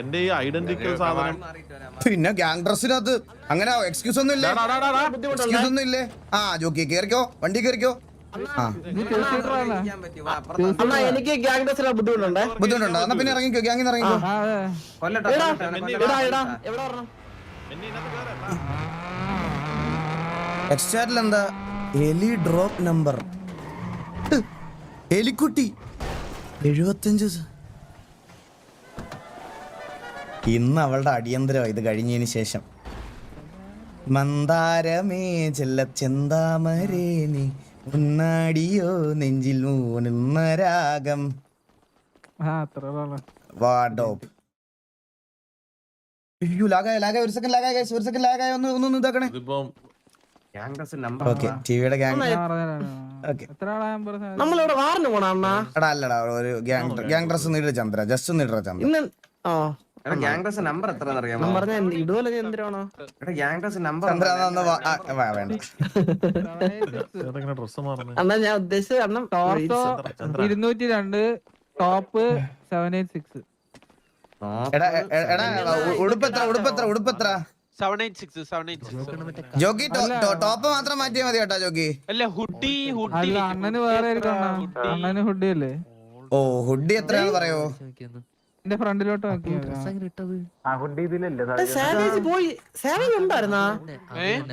എന്റെ ഈ ഐഡന്റിക്കൽ സാധനം പിന്നെ ഗ്യാങ് ഡ്രസ്സിനകത്ത് അങ്ങനെ എക്സ്ക്യൂസ് ഒന്നും ഇല്ലേ. എക്സ്ക്യൂസ് ഒന്നും ഇല്ലേ? ആ ജോക്കി കേറിക്കോ വണ്ടി കേറിക്കോ. ആ. അണ്ണാ എനിക്ക് ഗ്യാങ് ഡ്രസ്സിലാ ബുദ്ധിമുട്ടുണ്ടേ? ബുദ്ധിമുട്ടുണ്ടോ? എന്നാ പിന്നെ ഇറങ്ങിക്കോ ഗ്യാങ്ങിൽ നിന്ന് ഇറങ്ങിക്കോ. ആ. എന്താ? എലി ഡ്രോപ്പ് നമ്പർ എലിക്കുട്ടി. എഴുപത്തഞ്ച് ഇന്ന് അവളുടെ അടിയന്തരം ഇത് കഴിഞ്ഞതിന് ശേഷം. മന്ദാരമേ ചെല്ല ചെന്താമരേ നീ ഉന്നാടിയോ നെഞ്ചിൽ മൂന്നുന്ന രാഗം. വാഡോപ്പ് അയ്യോ ലാഗായ ലാഗായ ഒരു സെക്കൻഡ് ലാഗായ ഒരു സെക്കൻഡ് ലാഗായ ഒന്ന് ഒന്ന് ഒന്ന് ഇതാക്കണേ. ഇതിപ്പം ഓക്കെ ടിവിയുടെ ഗ്യാങ് ഓക്കെ നമ്മളിവിടെ വാറിന് പോണ അണ്ണാ. എടാ അല്ലടാ ഒരു ഗ്യാങ് ഗ്യാങ് ഡ്രസ് നീട ചന്ദ്ര ജസ്റ്റ് ഒന്ന് ഇടറ ചന്ദ്ര. ഇന്ന് ആ ഗ്യാങ് ഡ്രസ് നമ്പർ എത്ര അറിയാമോ? എന്തിനാണോ? നമ്പർ അണ്ണാ ഞാൻ ഉദ്ദേശിച്ചത് അണ്ണൻ ടോർസോ ഇരുന്നൂറ്റി രണ്ട് ടോപ്പ് സെവൻ എയ്റ്റ് സിക്സ് എടാ ഉടുപ്പത്ര ഉടുപ്പത്ര ജോക്കി ടോപ്പ് മാത്രം മാറ്റിയാ മതി കേട്ടാ ജോക്കി. അല്ല ഹുഡി ഹുഡി. അല്ല അണ്ണന് വേറെ അണ്ണന് ഹുഡി അല്ലേ ഓ ഹുഡി എത്രയാണെന്ന് പറയോ? എന്റെ ഫ്രണ്ടിലോട്ട്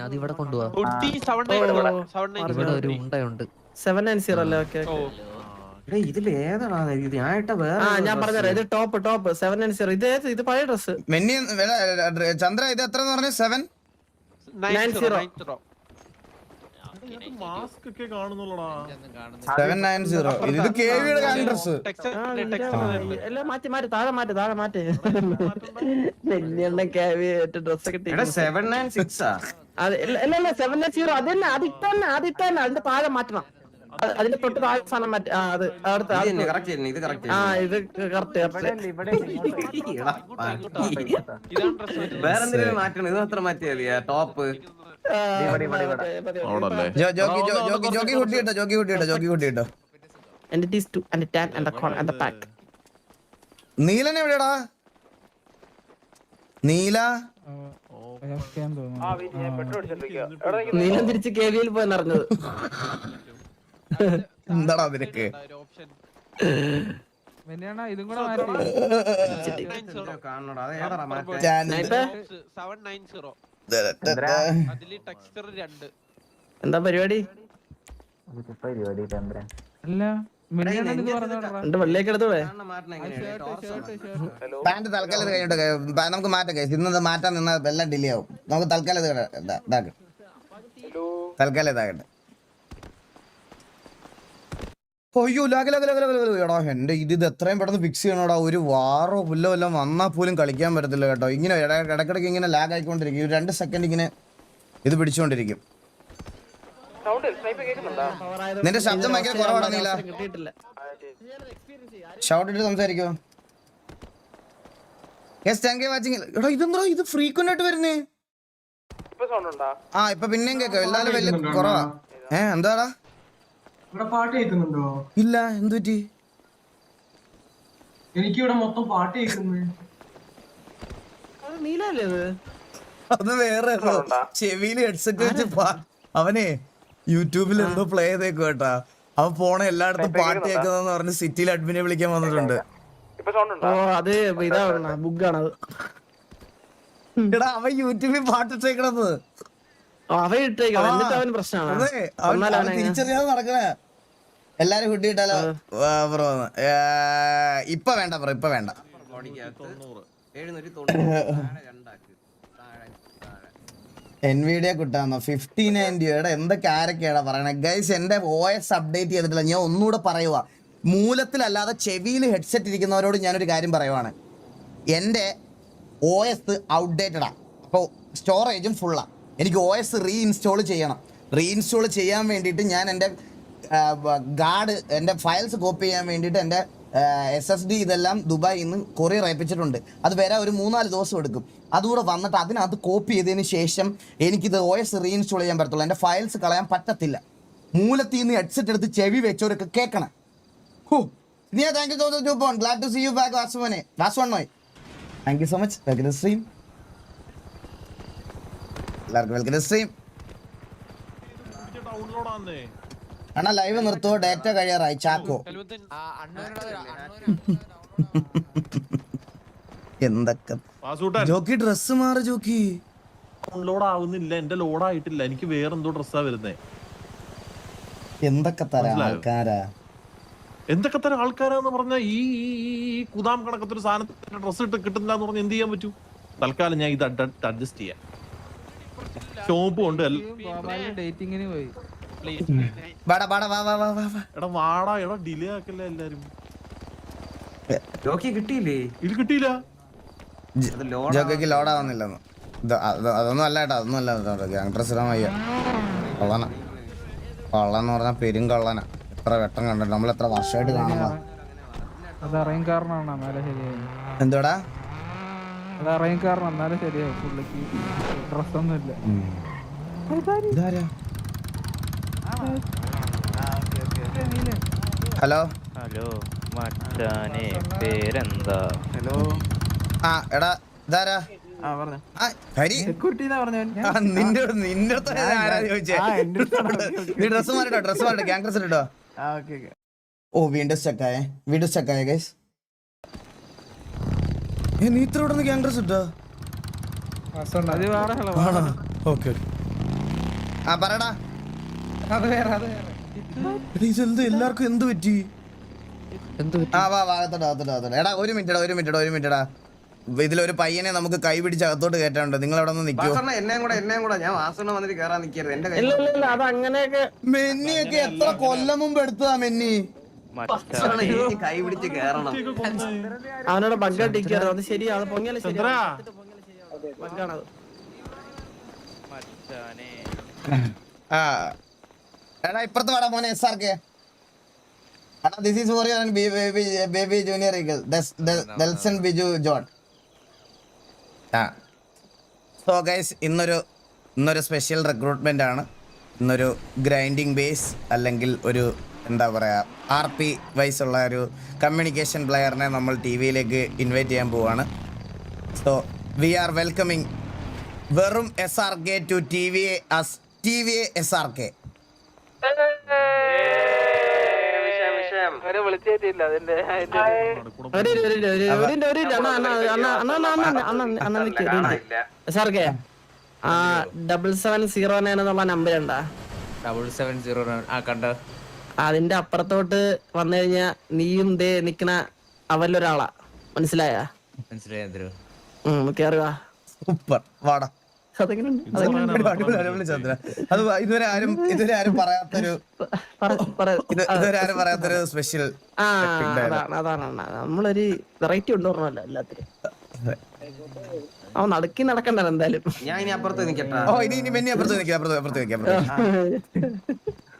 അതിവിടെ കൊണ്ടുപോവാ. ഒരു ഉണ്ടയുണ്ട്. സെവൻ നയൻ സീറോ അല്ലേ? ഓക്കെ ഇതിൽ ഇത് ഞാൻ ഇട്ട വേറെ ആ ഞാൻ പറഞ്ഞുതരാം. ഇത് top top seven nine zero ഇത് ഇത് പഴയ ഡ്രസ് ചന്ദ്ര ഇത് എത്ര പറഞ്ഞു? സെവൻ നയൻ സീറോ മാസ്ക് ഒക്കെ കാണുന്നുള്ളടാ. സെവൻ നയൻ സീറോ ഇത് കെ വിയുടെ ഗ്യാങ് ഡ്രസ് ടെക്സ്റ്റ് ടെക്സ്റ്റ് എല്ലാം മാറ്റി മാറ്റി. താഴെ മാറ്റി താഴെ മാറ്റി. നെല്ലിയണ്ണ ഡ്രസ് ഒക്കെ seven nine six seven nine zero അത് തന്നെ അതിന്റെ താഴെ മാറ്റണം. അത് അതിന്റെ തൊട്ട് താഴെ സാധനം മാറ്റി. ആ അത് അടുത്ത ഇത് അടുത്ത. തന്നെ കറക്റ്റ് ചെയ്യുന്നു ഇത് കറക്റ്റ് ആ ഇത് കറക്റ്റ് ഇതാണ് വേറെ എന്തെങ്കിലും മാറ്റണം. ഇത് മാത്രം മാറ്റിയാ മതിയാ? ടോപ്പ് ജോക്കി ജോ- ജോക്കി ജോക്കി ഹുഡി ഇട്ടോ ജോക്കി ഹുഡി ഇട്ടോ ജോക്കി ഹുഡി ഇട്ടോ And it is two and the tan and the corn and the pack. നീലൻ എവിടെടാ നീല? നീലം തിരിച്ച് കേവിയിൽ പോയി നിറഞ്ഞത് എന്താടാ നിനക്ക്? കാണണോടാ എന്താ പരിപാടി? പാന്റ് തൽക്കാലം കഴിഞ്ഞിട്ട് നമുക്ക് മാറ്റാം guys. ഇന്നത് മാറ്റാൻ നിന്നാൽ എല്ലാം ഡിലേ ആവും. നമുക്ക് തൽക്കാലം ഇത് ഇട- ഇതാ- തൽക്കാലം ഇതാകട്ടെ അയ്യോ lag lag lag lag lag എടാ എന്റെ ഇത് ഇത് എത്രയും പെട്ടെന്ന് ഫിക്സ് ചെയ്യണോടാ. ഒരു വാറോ പുല്ലോ എല്ലാം വന്നാൽ പോലും കളിക്കാൻ പറ്റത്തില്ല കേട്ടോ. ഇങ്ങനെ ഇട- ഇടയ്ക്കിടയ്ക്ക് ഇങ്ങനെ ലാഗ് ആയിക്കൊണ്ടിരിക്കും. ഒരു രണ്ട് സെക്കൻഡ് ഇങ്ങനെ ഇത് പിടിച്ചുകൊണ്ടിരിക്കും നിന്റെ ശബ്ദം ഭയങ്കര കുറവാണെന്നില്ല ഷൗട്ട് ഇട്ട് സംസാരിക്കോ. യെസ് താങ്ക് യു വാച്ചിങ് എടാ ഇതെന്താ? ഇത് ഫ്രീക്വന്റ് ആയിട്ട് വരുന്നേ. ആ ഇപ്പൊ പിന്നെയും കേൾക്കാം. എല്ലാരും വലിയ കുറവാ. ഏഹ് എന്താടാ? പാട്ട് കേൾക്കുന്നുണ്ടോ? ഇല്ല എന്തുപറ്റി എനിക്ക് എനിക്കിവിടെ മൊത്തം പാട്ട് കേൾക്കുന്നു. അത് അത്? വേറെ ചെവിയിൽ ഹെഡ്സെറ്റ് വെച്ച് അവനെ യൂട്യൂബിൽ എന്തോ പ്ലേ ചെയ്തേക്കും കേട്ടാ. അവൻ പോണ എല്ലായിടത്തും പാട്ട് കേൾക്കുന്നതെന്ന് പറഞ്ഞ് സിറ്റിയിൽ അഡ്മിനെ വിളിക്കാൻ വന്നിട്ടുണ്ട്. ഓ അത് ഇതാണ് ബുക്കാണ് അത്. എടാ അവൻ യൂട്യൂബിൽ പാട്ട് ഇട്ടേക്കണത്. അവൻ ഇട്ടേക്കാം. എന്നിട്ട് പ്രശ്നമാണ്? അവൻ തിരിച്ചറിയാതെ നടക്കണേ. എല്ലാരും ഹുഡി ഇട്ടാലോ ബ്രോ ഇപ്പൊ വേണ്ട ബ്രോ ഇപ്പൊ വേണ്ട. എൻവിഡിയ കിട്ടാന്നോ ഫിഫ്റ്റി നയൻ രൂപയുടെ എന്തൊക്കെ ആരൊക്കെയാണ് പറയണത് ഗൈസ് എന്റെ എസ് അപ്ഡേറ്റ് ചെയ്തിട്ടില്ല. ഞാൻ ഒന്നുകൂടെ പറയുക മൂലത്തിലല്ലാതെ ചെവിയിൽ ഹെഡ്സെറ്റ് ഇരിക്കുന്നവരോട് ഞാനൊരു കാര്യം പറയുവാണ്. എന്റെ ഒ എസ് ഔട്ട്ഡേറ്റഡാ അപ്പോൾ സ്റ്റോറേജും ഫുള്ളാണ് എനിക്ക് ഒ എസ് റീഇൻസ്റ്റോൾ ചെയ്യണം. റീഇൻസ്റ്റോൾ ചെയ്യാൻ വേണ്ടിയിട്ട് ഞാൻ എന്റെ ഗാർഡ് എന്റെ ഫയൽസ് കോപ്പി ചെയ്യാൻ വേണ്ടിയിട്ട് എന്റെ എസ് എസ് ഡി ഇതെല്ലാം ദുബായിൽ നിന്ന് കൊറിയർ അയപ്പിച്ചിട്ടുണ്ട്. അത് വരാൻ ഒരു മൂന്നാൽ ദിവസം എടുക്കും. അതുകൂടെ വന്നിട്ട് അതിനകത്ത് കോപ്പി ചെയ്തതിന് ശേഷം എനിക്കിത് ഒ എസ് റീഇൻസ്റ്റോൾ ചെയ്യാൻ പറ്റത്തുള്ളൂ. എന്റെ ഫയൽസ് കളയാൻ പറ്റത്തില്ല. മൂലത്തിൽ നിന്ന് ഹെഡ്സെറ്റ് എടുത്ത് ചെവി വെച്ചവരൊക്കെ കേൾക്കണം. ഹോ. നിയ thank you thousand two Dupont. Glad to see you back, വാസ്വനെ വാസ്വൺ Thank thank you so much stream. എല്ലാവർക്കും വെൽക്കം ടു സ്ട്രീം അണ്ണാ ലൈവ് നിർത്തുവോ ഡേറ്റ കഴിയാറായി. ചാക്കോ. എന്തൊക്കെ? ജോക്കി ഡ്രസ് മാറി ജോക്കി. ഡൗൺലോഡ് ആവുന്നില്ല എന്റെ ലോഡ് ആയിട്ടില്ല. എനിക്ക് വേറെ എന്തോ ഡ്രസ്സാ വരുന്നേ. എന്തൊക്കെ തരാം ആൾക്കാരാ? എന്തൊക്കെ തരം ആൾക്കാരാന്ന് പറഞ്ഞാൽ ഈ ഈ- കുതാം കണക്കത്തൊരു സാധനത്തിന്റെ ഡ്രസ്സ് ഇട്ട് കിട്ടുന്നില്ല എന്ന് പറഞ്ഞാൽ എന്ത് ചെയ്യാൻ പറ്റൂ? തൽക്കാലം ഞാൻ ഇത് അഡ്ജസ്റ്റ് ചെയ്യാം. ഷോപ്പും ഉണ്ട്. ഡേറ്റിങ്ങിന് പോയി. വാടാ വാടാ വാ വാ വാ വാ. വാ എടാ വാടാ എടാ ഡിലേ ആക്കല്ലേ എല്ലാരും? കിട്ടിയില്ലേ? ഇത് കിട്ടിയില്ല. ലോഡ്. ജോക്കിക്ക് ലോഡ് ആവുന്നില്ലെന്ന് ഇത് അത് അതൊന്നും അല്ല കേട്ടോ അതൊന്നും അല്ല ഗ്യാങ് ഡ്രസ് വയ്യ. കൊള്ളന. കൊള്ളന്ന് പറഞ്ഞാൽ പെരും കൊള്ളന. എത്ര വെട്ടം കണ്ടിട്ട് നമ്മൾ എത്ര വർഷമായിട്ട് കാണുന്ന എന്തോടാ അത് അറിയും കാരണം എന്നാലേ ശരിയാവും. പുള്ളിക്ക് ഡ്രസ്സൊന്നും ഇല്ല ഹലോ? ഹലോ മച്ചാനെ പേരെന്താ? ഹലോ. ആ എടാ ഇതാരാ? ആ പറഞ്ഞു. ഹരി. സെക്യൂരിറ്റി പറഞ്ഞു നിന്റെ നിന്റെ അടുത്ത് ആരാ ചോദിച്ചേ? നീ ഡ്രസ് മാറിട്ടോ ഡ്രസ് മാറിട്ടോ ഗ്യാങ് ഡ്രസ് ഇട്ടോ? ഓ വീണ്ടും സ്റ്റക്കായേ വീണ്ടും സ്റ്റക്കായേ ഗൈസ് നീ ഇത്ര ഇവിടെ ഗ്യാങ് ഡ്രസ് ഇട്ടോ അത് വേറെ ഓക്കെ ആ പറടാ അത് വേറെ അത് വേറെ. ഇതെന്ത് എല്ലാവർക്കും എന്ത് പറ്റി? ആ വാ വാ അകത്തോട്ട് അകത്തോട്ട് അകത്തോട്ട്. എടാ ഒരു മിനിറ്റ് ഒരു മിനിറ്റ് ഒരു മിനിറ്റ് ഇതിലൊരു പയ്യനെ നമുക്ക് കൈ പിടിച്ച് അകത്തോട്ട് കയറ്റാനുണ്ട്. നിങ്ങൾ അവിടെ നിന്ന് നിൽക്കോ. വാസണ്ണ എന്നെയും കൂടെ എന്നെയും കൂടെ. ഞാൻ വാസണ്ണ വന്നിട്ട് കേറാൻ നിൽക്കരുത്. എന്റെ ഇല്ല ഇല്ല ഇല്ല അത് അങ്ങനെയൊക്കെ മെന്നിയൊക്കെ എത്ര കൊല്ലം മുമ്പ് എടുത്തതാ മെന്നി? കൈ പിടിച്ച് കേറണം. അവനോട് ബഗ്ഗായിട്ട് ഇരിക്കുകയായിരുന്നു അത് ശരിയാ അത് പൊങ്ങിയാലും ശരി ചന്ദ്രാ. ബഗ്ഗാണത് എടാ ഇപ്പുറത്ത് വേടാ മോനെ എസ് ആർ കെ എടാ this is for your baby baby junior eagle ദൽസൺ Biju John ആ. സോ ഗൈസ് ഇന്നൊരു ഇന്നൊരു സ്പെഷ്യൽ റിക്രൂട്ട്മെന്റ് ആണ്. ഇന്നൊരു ഗ്രൈൻഡിങ് ബേസ് അല്ലെങ്കിൽ ഒരു എന്താ പറയുക ആർ പി ഉള്ള ഒരു കമ്മ്യൂണിക്കേഷൻ പ്ലെയറിനെ നമ്മൾ ടി വിയിലേക്ക് ഇൻവൈറ്റ് ചെയ്യാൻ പോവാണ്. സോ വി ആർ വെൽക്കമിങ് വെറും S R K to T V S T V S R K double seven zero nine എന്നുള്ള നമ്പർ ഉണ്ടാ? ഡബിൾ സെവൻ സീറോ ആ കണ്ടോ? അതിന്റെ അപ്പുറത്തോട്ട് വന്നു കഴിഞ്ഞാ നീയും ദേ നിക്കണ അവലൊരാളാ. മനസ്സിലായ? മനസ്സിലായോ കേറി വാ സൂപ്പർ. വാടാ. അത് ഇതുവരെ ആരും ഇതുവരെ ആരും പറയാത്തൊരു പറ പറ ഇതുവരെ ആരും പറയാത്തൊരു സ്പെഷ്യൽ അതാണ്. നമ്മളൊരു വെറൈറ്റി കൊണ്ടുവരണല്ലോ എല്ലാത്തിലും. അവൻ നടക്കി നടക്കണ്ടല്ലോ എന്തായാലും. ഞാൻ ഇനി അപ്പുറത്ത് നിക്കട്ടെ. ഓ ഇനി അപ്പുറത്ത് നിൽക്കാം അപ്പുറത്ത് അപ്പുറത്ത് അപ്പുറത്ത്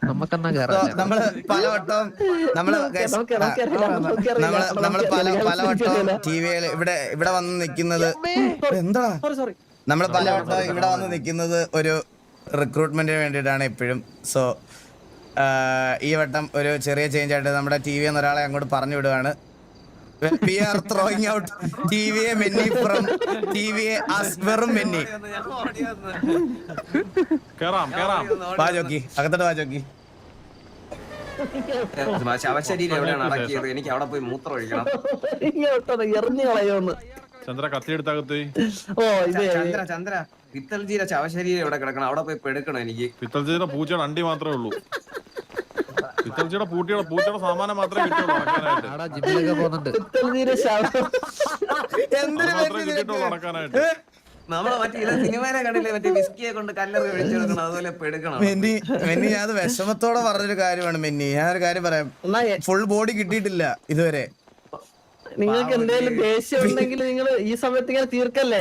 നമുക്കെന്നാ കേറാം നമ്മൾ പലവട്ടം നമ്മൾ നമ്മൾ നമ്മൾ പല പലവട്ടം. ടി വിയിൽ ഇവിടെ ഇവിടെ വന്ന് നിൽക്കുന്നത് എന്താ? നമ്മൾ പലവട്ടം ഇവിടെ വന്ന് നിൽക്കുന്നത് ഒരു റിക്രൂട്ട്മെന്റിന് വേണ്ടിയിട്ടാണ് എപ്പോഴും സോ ഈ വട്ടം ഒരു ചെറിയ ചേഞ്ച് ആയിട്ട് നമ്മുടെ ടി വി എന്ന ഒരാളെ അങ്ങോട്ട് പറഞ്ഞു വിടുവാണ്. We are throwing out T V A Minnie from T V A Minnie വാ ജോക്കി. അകത്തോട്ട് വാ ജോക്കി. ശവശരീരം എവിടെയാണ് അടക്കിയത്? എനിക്ക് അവിടെ പോയി മൂത്രം ഒഴിക്കണം. എറിഞ്ഞു കളയോന്ന് ചന്ദ്ര കത്തി എടുത്തകത്ത് ഓ ഇത് ചന്ദ്ര ചന്ദ്ര പിത്തൽജീര ശവശരീരം എവിടെ കിടക്കണം? അവിടെ പോയി പെടുക്കണം എനിക്ക്. പിത്തൽജീര പൂച്ചയുടെ അണ്ടി മാത്രമേ ഉള്ളൂ. പിത്തൽജിയുടെ പൂട്ടിയുടെ പൂച്ചയുടെ സാമാനം മാത്രമേ കിട്ടുള്ളൂ അടക്കാനായിട്ട്. ആടാ ജിമ്മിലൊക്കെ പോകുന്നുണ്ട്. പുത്തൽജീര എന്തിനു അടക്കാനായിട്ട്. നമ്മളെ മറ്റേ കണ്ടില്ലേ? മറ്റേ വിസ്കിയെ കൊണ്ട് കല്ലറി ഒഴിച്ചെടുക്കണം അതുപോലെ പെടുക്കണം മെന്നി മെന്നി ഞാൻ അത് വിഷമത്തോടെ പറഞ്ഞൊരു കാര്യമാണ് മെന്നി. ഞാനൊരു കാര്യം പറയാം. ഫുൾ ബോഡി കിട്ടിയിട്ടില്ല ഇതുവരെ. നിങ്ങൾക്ക് എന്തെങ്കിലും ദേഷ്യം ഉണ്ടെങ്കിൽ നിങ്ങൾ ഈ സമയത്ത് ഇങ്ങനെ തീർക്കല്ലേ?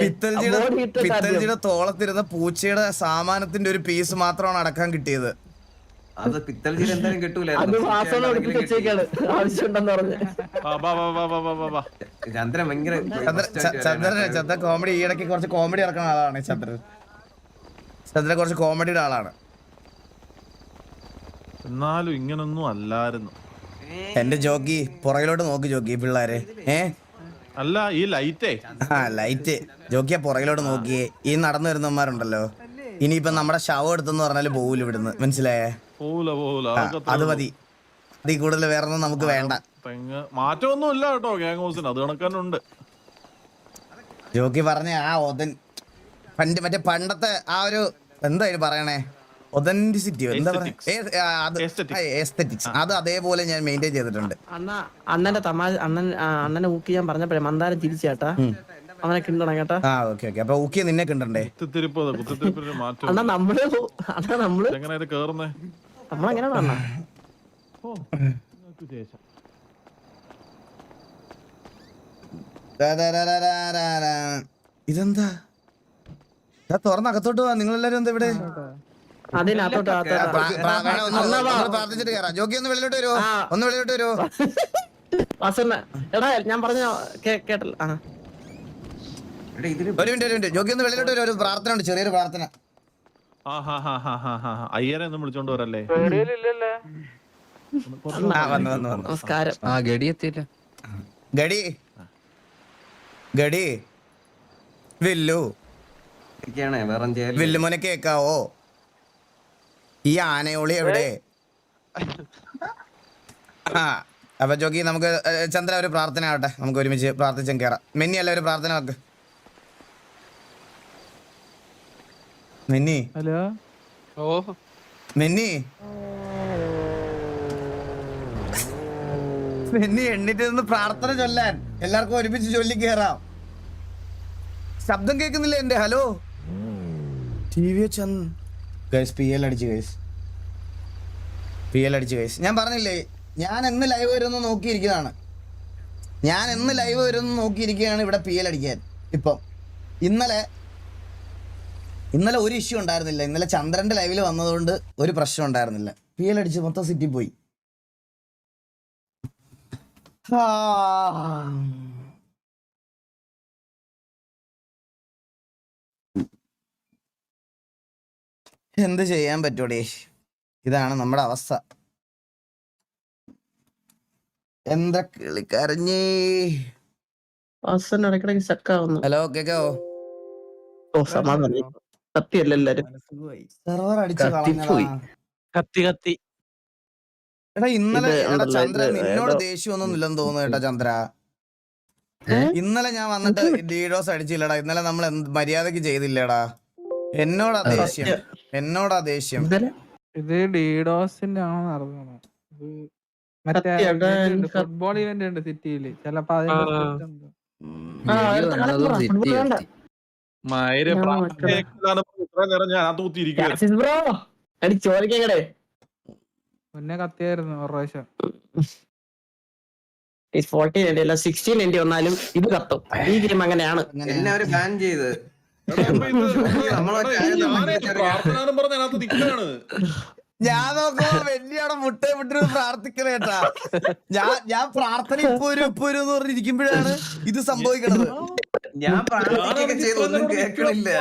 പിത്തൽജിയുടെ തോളത്തിരുന്ന പൂച്ചയുടെ സാമാനത്തിന്റെ ഒരു പീസ് മാത്രമാണ് അടക്കാൻ കിട്ടിയത്. അത് പിത്തൽജീര എന്തായാലും അത് കിട്ടൂലായിരുന്നു ചന്ദ്രൻ ഭയങ്കര ചന്ദ്രൻ ചന്ദ്ര കോമഡി ഈയിടയ്ക്ക് കുറച്ച് കോമഡി ഇറക്കുന്ന ആളാണ് ഈ ചന്ദ്രൻ. ചന്ദ്രൻ കുറച്ച് കോമഡിയുടെ ആളാണ്. എന്നാലും ഇങ്ങനൊന്നും അല്ലായിരുന്നു. എന്റെ ജോക്കി പുറകിലോട്ട് നോക്കി ജോക്കി പിള്ളേരെ. ഏ? അല്ല ഈ ലൈറ്റേ. ആ ലൈറ്റ്. ജോക്കിയ പുറകിലോട്ട് നോക്കിയേ. ഈ നടന്നു വരുന്നവന്മാരുണ്ടല്ലോ. ഇനിയിപ്പൊ നമ്മുടെ ശവം എടുത്തെന്ന് പറഞ്ഞാൽ പോവില്ല ഇവിടുന്ന്. മനസ്സിലായേ? പോവൂല പോവൂല. അത് മതി. അതിൽ കൂടുതൽ വേറെ ഒന്നും നമുക്ക് വേണ്ട. തെങ്ങ്. മാറ്റമൊന്നും ഇല്ല കേട്ടോ ഗ്യാങ് ഹൗസിന്. അത് കണക്കാനുണ്ട് ജോക്കി പറഞ്ഞ ആ ഒതൻ പണ്ട് മറ്റേ പണ്ടത്തെ ആ ഒരു എന്തായാലും പറയണേ? ഒതന്റിസിറ്റി എന്താ. എസ്തെറ്റിക്സ് അത് അതേപോലെ ഞാൻ മെയിന്റെയിൻ ചെയ്തിട്ടുണ്ട്. അണ്ണ അണ്ണന്റെ തമാശ അണ്ണൻ അണ്ണനെ ഊക്കി ഞാൻ പറഞ്ഞപ്പോഴേ മന്ദാരം തിരിച്ചേട്ടാ അവനെ കിണ്ടണം കേട്ടാ. ആ ഓക്കെ ഓക്കെ. അപ്പൊ ഊക്കിയ നിന്നെ കിണ്ടണ്ടേ? അണ്ണാ നമ്മൾ അണ്ണാ നമ്മൾ എങ്ങനെ ഇത് കേറുന്നേ? ദാ. ഇതെന്താ? ഞാൻ തുറന്ന് അകത്തോട്ട് പോവാ നിങ്ങളെല്ലാരും എന്താ ഇവിടെ? പ്രാർത്ഥിച്ചിട്ട് കയറാം ജോക്കി ഒന്ന് വെളിയിലോട്ട് വരുമോ ഒന്ന് വെളിയിലോട്ട് വരുമോ എടാ ഞാൻ പറഞ്ഞ കേ- കേട്ടല്ലോ. എടാ ഇതിൽ ഒരു മിനിറ്റ് ഒരു മിനിറ്റ്. ജോക്കി ഒന്ന് വെളിയിലോട്ട് വരുമോ ഒരു പ്രാർത്ഥന ഉണ്ട് ചെറിയൊരു പ്രാർത്ഥന. ഒന്ന് വിളിച്ചോണ്ട് വരല്ലേ? ആ വന്നു വന്നു വന്നു. നമസ്കാരം. ആ ഗഡി എത്തിയില്ല. ഗഡി. ഗഡി. വില്ലു. ഇരിക്കുകയാണേ വെറും ജയിലിൽ വില്ലുമോനെ കേക്കാവോ? ഈ ആനയോളി എവിടെ? ആ അപ്പൊ ജോക്കി നമുക്ക് ഏ, ചന്ദ്ര ഒരു പ്രാർത്ഥന ആവട്ടെ. നമുക്ക് ഒരുമിച്ച് പ്രാർത്ഥിച്ചും കയറാം മെന്നി അല്ല ഒരു പ്രാർത്ഥന വെക്ക്. മിന്നി. ഹലോ? ഓ. മിന്നി. മിന്നി എണ്ണിട്ട് നിന്ന് പ്രാർത്ഥന ചൊല്ലാൻ. എല്ലാവർക്കും ഒരുമിച്ച് ചൊല്ലി കേറാം. ശബ്ദം കേൾക്കുന്നില്ല എന്റെ hello? T V guys P L അടിച്ച് ഗൈസ്. പി എൽ അടിച്ച് ഗൈസ്. ഞാൻ പറഞ്ഞില്ലേ ഞാൻ എന്ന് ലൈവ് വരുമെന്ന് നോക്കിയിരിക്കുന്നതാണ്. ഞാൻ എന്ന് ലൈവ് വരുമെന്ന് നോക്കിയിരിക്കുകയാണ് ഇവിടെ പി എൽ അടിക്കാൻ. ഇപ്പം ഇന്നലെ ഇന്നലെ ഒരു ഇഷ്യൂ ഉണ്ടായിരുന്നില്ല. ഇന്നലെ ചന്ദ്രന്റെ ലൈവിൽ വന്നതുകൊണ്ട് ഒരു പ്രശ്നം ഉണ്ടായിരുന്നില്ല. പി എൽ അടിച്ച് മൊത്തം സിറ്റി പോയി. എന്ത് ചെയ്യാൻ പറ്റൂടേ ഇതാണ് നമ്മുടെ അവസ്ഥ. എന്താ കിളിക്കരഞ്ഞേ? ഹലോ കേക്കാവോ ഓ സമാധാനം. സത്യമല്ല എല്ലാരും. സെർവർ അടിച്ച് കത്തിപ്പോയി. കത്തി കത്തി. എടാ ഇന്നലെ എടാ ചന്ദ്ര നിന്നോട് ദേഷ്യമൊന്നും ഇല്ലെന്ന് തോന്നുന്നു കേട്ടാ ചന്ദ്ര. ഇന്നലെ ഞാൻ വന്നിട്ട് ഡീഡോസ് അടിച്ചില്ലടാ. ഇന്നലെ നമ്മൾ എന്ത് മര്യാദയ്ക്ക് ചെയ്തില്ലടാ. എന്നോടാ ദേഷ്യം. എന്നോടാ ദേഷ്യം. ഇത് ഡീഡോസിന്റെ ആണോ നടന്നത് ഇത് മറ്റേ ഫുട്ബോൾ ഇവന്റ് ഉണ്ട് സിറ്റിയിൽ. ചിലപ്പോ അതിന്റെ മയിരെ. നേരം ഞാൻ അത് കുത്തിയിരിക്കുക ബ്രോ ചോദിക്കങ്ങടെ മുന്നേ കത്തിയായിരുന്നു ഒരു പ്രാവശ്യം. ഫോർട്ടീൻ എന്റെ അല്ല സിക്സ്റ്റീൻ എന്റെ വന്നാലും ഇത് കത്തും. ഈ ഗെയിം അങ്ങനെയാണ്. ബാൻ ചെയ്ത്. പ്രാർത്ഥന പറഞ്ഞ അതിനകത്ത് നിൽക്കാണ് ഞാൻ നോക്കുമ്പോ വലിയ അവിടെ മുട്ടേ പ്രാർത്ഥിക്കണേ കേട്ടാ. ഞാൻ ഞാൻ പ്രാർത്ഥന ഇപ്പൊ ഒരു ഇപ്പൊ ഒരു എന്ന് പറഞ്ഞിരിക്കുമ്പോഴാണ് ഇത് സംഭവിക്കണത്. ഞാൻ പ്രാർത്ഥിക്കൊക്കെ ചെയ്ത് ഒന്നും കേൾക്കണില്ല.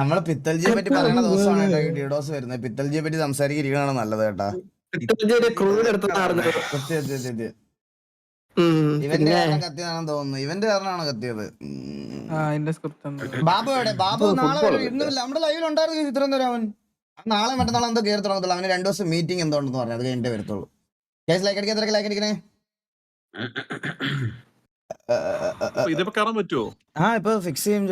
നമ്മളെ പിത്തൽജിയെ പറ്റി പറയുന്ന ദിവസമാണ് കേട്ടോ ഈ ഡീഡോസ് വരുന്നത്. പിത്തൽജിയെ പറ്റി സംസാരിക്കാണ് നല്ലത് കേട്ടാ. ഇവന്റെ കാരണം കത്തിയതാണെന്ന് തോന്നുന്നു. ഇവന്റെ കാരണമാണ് കത്തിയത്. ബാബു എവിടെ? ബാബു നാളെ വരും. ഇന്ന് നമ്മുടെ ലൈവിൽ ഉണ്ടായിരുന്നു ചിത്രം അവൻ? നാളെ മറ്റന്നാളെ എന്തോ കയറി തുടങ്ങത്തുള്ളൂ അവന് രണ്ടു ദിവസം മീറ്റിംഗ് എന്തോ ഉണ്ടെന്ന് പറഞ്ഞു. അത് കഴിഞ്ഞിട്ടേ വരത്തുള്ളൂ. കേസ് ലൈക്ക് അടിക്കാൻ ലൈക്ക് അടിക്കണേ. ഇതിപ്പോ കയറാൻ പറ്റുമോ ആ ഇപ്പൊ ഫിക്സ് ചെയ്യും.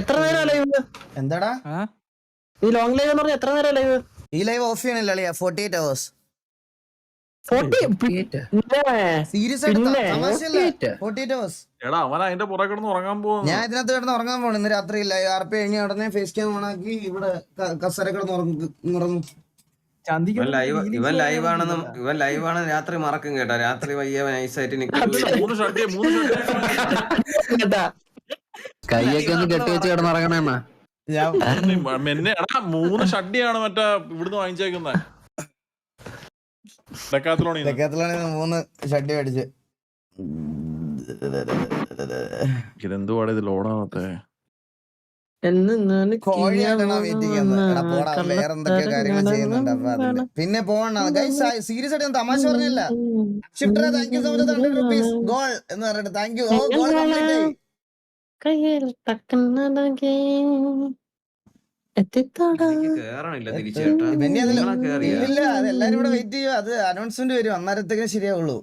എത്ര നേരം ലൈവ്? എന്താടാ? ഈ ലോങ് ലൈവ് എന്ന് പറഞ്ഞ എത്ര നേരം ലൈവ്? ഈ ലൈവ് ഓഫ് ചെയ്യണില്ല ഫോർട്ടി എയ്റ്റ് അവേഴ്സ് ഫോർട്ടി കേറ്റ. സീരിയസ് പിന്നെ? ആയിട്ട് ഫോർട്ടി എയ്റ്റ് അവേഴ്സ് എടാ അവൻ അതിന്റെ പുറകെ കിടന്ന് ഉറങ്ങാൻ ഞാൻ ഇതിനകത്ത് കിടന്ന് ഉറങ്ങാൻ പോണു ഇന്ന് രാത്രി ലൈവ് ആർ പി കഴിഞ്ഞ ഉടനെ ഫേസ് ക്യാം ഓണാക്കി ഇവിടെ കസര കിടന്ന് ഉറങ്ങും ഇവൻ ലൈവ് ഇവൻ ലൈവ് ആണെന്നും ഇവൻ ലൈവ് ആണെന്ന് രാത്രി മറക്കും കേട്ടോ രാത്രി വയ്യ നൈസായിട്ട് കൈയൊക്കെ ഒന്ന് കെട്ടി വെച്ച് കിടന്നുറങ്ങണ ഞാൻ എന്നെ എടാ മൂന്ന് ഷഡ്ഡിയാണ് മറ്റേ ഇവിടുന്ന് വാങ്ങിച്ചേക്കുന്നത് വേറെ എന്തൊക്കെയോ അടിച്ച് ചെയ്യുന്നുണ്ട്. ഇത് അതിന്റെ പിന്നെ പോകണ ഗൈസ് സീരിയസ് ആയിട്ട് തമാശ പറഞ്ഞില്ല. Shifter thank you so much hundred rupees goal എന്ന് പറഞ്ഞിട്ട് താങ്ക് യു ഓ ഗോൾ കംപ്ലീറ്റ് ആയി. എനിക്ക് കേറണില്ല തിരിച്ചു കേട്ടാ. പിന്നെ അതിൽ നിങ്ങളെ കേറിയാ. ഇല്ല അതെല്ലാരും ഇവിടെ വെയിറ്റ് ചെയ്യുക അത് അനൗൺസ്മെന്റ് വരും. അന്നേരത്തേക്കും ശരിയാവുള്ളൂ.